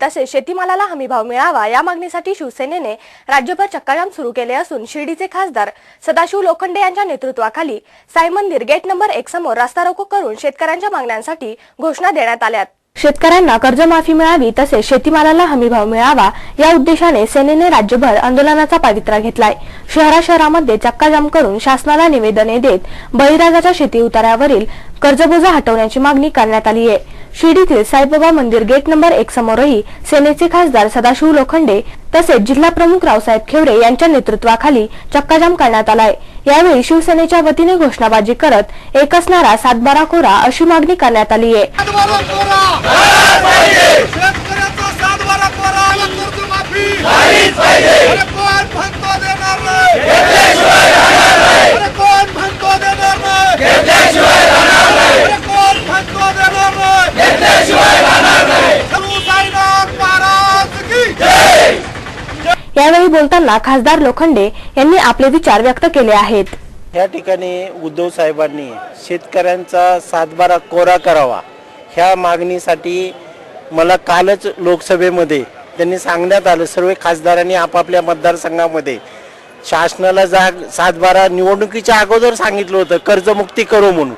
तसेच शेतीमालाला हमीभाव मिळावा या मागणीसाठी शिवसेनेने राज्यभर चक्काजाम सुरू केले असून शिर्डीचे खासदार सदाशिव लोखंडे यांच्या नेतृत्वाखाली साई मंदिर गेट नंबर एक समोर रास्ता रोको करून शेतकऱ्यांच्या मागण्यांसाठी घोषणा देण्यात आल्यात. शेतकऱ्यांना कर्जमाफी मिळावी तसेच शेतीमालाला हमीभाव मिळावा या उद्देशाने सेनेने राज्यभर आंदोलनाचा पवित्रा घेतलाय. शहरा शहरामध्ये चक्काजाम करून शासनाला निवेदने देत बळीराजाच्या शेती उतार्यावरील कर्जबोजा हटवण्याची मागणी करण्यात आली आहे शिर्डीतील साईबाबा मंदिर गेट नंबर एक समोरही सेनेचे खासदार सदाशिव लोखंडे तसेच जिल्हा प्रमुख रावसाहेब खेवडे यांच्या नेतृत्वाखाली चक्काजाम करण्यात आलाय. यावेळी शिवसेनेच्या वतीने घोषणाबाजी करत एक असणारा सातबारा कोरा अशी मागणी करण्यात आली आहे सातबारा कोरा शेतकऱ्याचा सातबारा कोरा आणि कर्जमाफी अरे कोण म्हणतो देणार नाही अरे कोण म्हणतो देणार नाही अरे कोण म्हणतो देणार नाही सर्व साईनाथ महाराज की यावेळी बोलताना खासदार लोखंडे यांनी आपले विचार व्यक्त केले आहेत. या ठिकाणी उद्धव साहेबांनी शेतकऱ्यांचा सातबारा कोरा करावा ह्या मागणीसाठी मला कालच लोकसभेमध्ये त्यांनी सांगण्यात आलं सर्व खासदारांनी आपापल्या मतदारसंघामध्ये शासनाला जाग सातबारा निवडणुकीच्या अगोदर सांगितलं होतं कर्जमुक्ती करू म्हणून.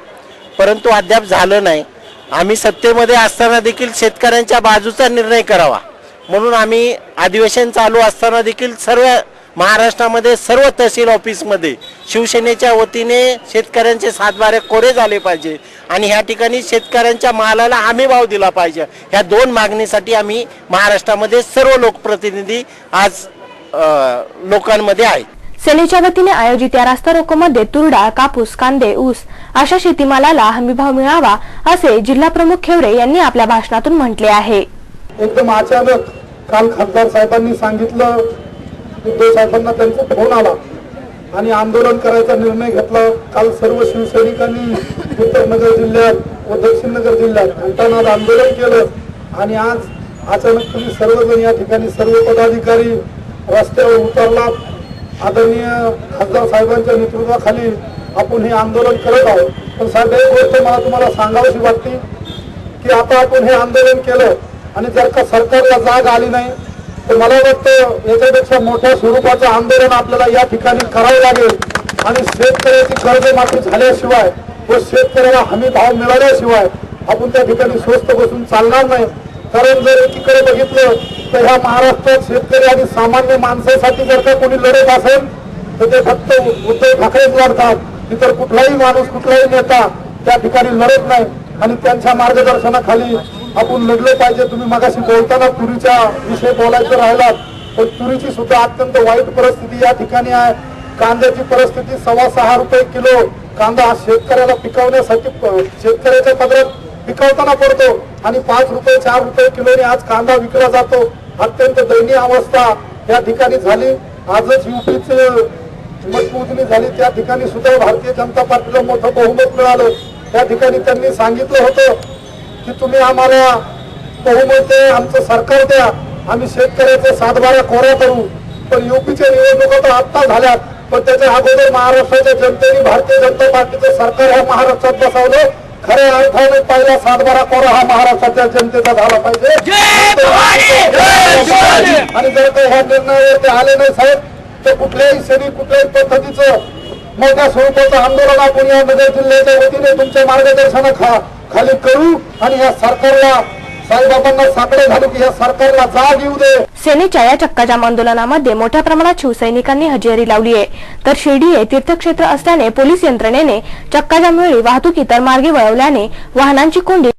परंतु अद्याप झालं नाही. आम्ही सत्तेमध्ये असताना देखील शेतकऱ्यांच्या बाजूचा निर्णय करावा. म्हणून आम्ही अधिवेशन चालू असताना देखील सर्व महाराष्ट्रामध्ये सर्व तहसील ऑफिसमध्ये शिवसेनेच्या वतीने शेतकऱ्यांचे सातबारे कोरे झाले पाहिजे आणि ह्या ठिकाणी शेतकऱ्यांच्या मालाला हमी भाव दिला पाहिजे. ह्या दोन मागणीसाठी आम्ही महाराष्ट्रामध्ये सर्व लोकप्रतिनिधी आज लोकांमध्ये आहेत. सेनेच्या वतीने आयोजित या रास्ता रोकोमध्ये तुरडाळ कापूस कांदे ऊस अशा शेतीमालाला हमीभाव मिळावा असे जिल्हा प्रमुख खेवरे यांनी आपल्या भाषणातून म्हटले आहे. एकदम अचानक काल खासदार साहेबांनी सांगितलं उद्धव साहेबांना त्यांचा फोन आला आणि आंदोलन करायचा निर्णय घेतला. काल सर्व शिवसैनिकांनी उत्तर नगर जिल्ह्यात व दक्षिण नगर जिल्ह्यात घंटानाद आंदोलन केलं आणि आज अचानक तुम्ही सर्वजण या ठिकाणी सर्व पदाधिकारी रस्त्यावर उतरलात आदरणीय खासदार साहेबांच्या नेतृत्वाखाली आपण हे आंदोलन करत आहोत. पण साहेब एक गोष्ट मला तुम्हाला सांगावीशी वाटते की आता आपण हे आंदोलन केलं आणि जर का सरकारला जाग आली नाही तर मला वाटतं याच्यापेक्षा मोठ्या स्वरूपाचं आंदोलन आपल्याला या ठिकाणी करावं लागेल. आणि शेतकऱ्याची कर्जमाफी झाल्याशिवाय व शेतकऱ्याला हमी भाव मिळाल्याशिवाय आपण त्या ठिकाणी स्वस्त बसून चालणार नाही. कारण जर एकीकडे बघितलं तर ह्या महाराष्ट्रात शेतकरी आणि सामान्य माणसासाठी जर का कोणी लढत असेल तर ते फक्त उद्धव ठाकरेच लढतात. इतर कुठलाही माणूस कुठलाही नेता त्या ठिकाणी लढत नाही. आणि त्यांच्या मार्गदर्शनाखाली आपण लढलं पाहिजे. तुम्ही मगाशी बोलताना तुरीच्या विषय बोलायचं राहिलात पण तुरीची सुद्धा अत्यंत वाईट परिस्थिती या ठिकाणी आहे. कांद्याची परिस्थिती सव्वा सहा रुपये किलो. कांदा हा शेतकऱ्याला पिकवण्यासाठी शेतकऱ्याच्या पदरात पिकवताना पडतो आणि पाच रुपये चार रुपये किलोने आज कांदा विकला जातो. अत्यंत दयनीय अवस्था या ठिकाणी झाली. आजच युपीचे मतमोजणी झाली. त्या ठिकाणी सुद्धा भारतीय जनता पार्टीला मोठं बहुमत मिळालं. त्या ठिकाणी त्यांनी सांगितलं होतं की तुम्ही आम्हाला बहुमत द्या आमचं सरकार द्या. आम्ही शेतकऱ्याचे सातबारा कोरा करू. पण युपीच्या निवडणुका तर आत्ता झाल्यात. पण त्याच्या अगोदर महाराष्ट्राच्या जनतेने भारतीय जनता पार्टीचं सरकार ह्या महाराष्ट्रात बसवलं. खऱ्या अर्थाने पहिला सातबारा कोरा हा महाराष्ट्राच्या जनतेचा झाला पाहिजे. आणि जर काही ह्या निर्णयावर ते आले नाही साहेब तर कुठल्याही सैनिक कुठल्याही पद्धतीचं मोठ्या स्वरूपाचं आंदोलन आपण या नगर जिल्ह्याच्या वतीने तुमच्या मार्गदर्शना खा खाली करू आणि या सरकारला साईबाबांना साकडे घालू की या सरकारला जाग येऊ दे. सेनेच्या या चक्काजाम आंदोलनामध्ये मोठ्या प्रमाणात शिवसैनिकांनी हजेरी लावली आहे. तर शिर्डी हे तीर्थक्षेत्र असल्याने पोलीस यंत्रणेने चक्काजाम वेळी वाहतूक इतर मार्गे वळवल्याने वाहनांची कोंडी